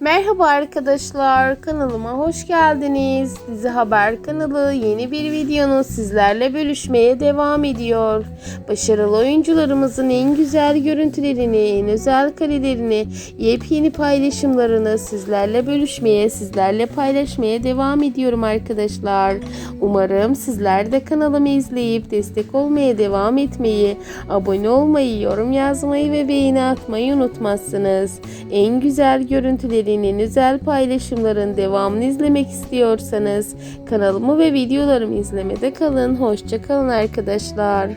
Merhaba arkadaşlar, kanalıma hoş geldiniz. Dizi Haber kanalı yeni bir videonu sizlerle bölüşmeye devam ediyor. Başarılı oyuncularımızın en güzel görüntülerini, en özel karelerini, yepyeni paylaşımlarını sizlerle bölüşmeye, sizlerle paylaşmaya devam ediyorum arkadaşlar. Umarım sizler de kanalımı izleyip destek olmaya devam etmeyi, abone olmayı, yorum yazmayı ve beğeni atmayı unutmazsınız. En güzel görüntülerin, en özel paylaşımların devamını izlemek istiyorsanız kanalımı ve videolarımı izlemede kalın. Hoşça kalın arkadaşlar.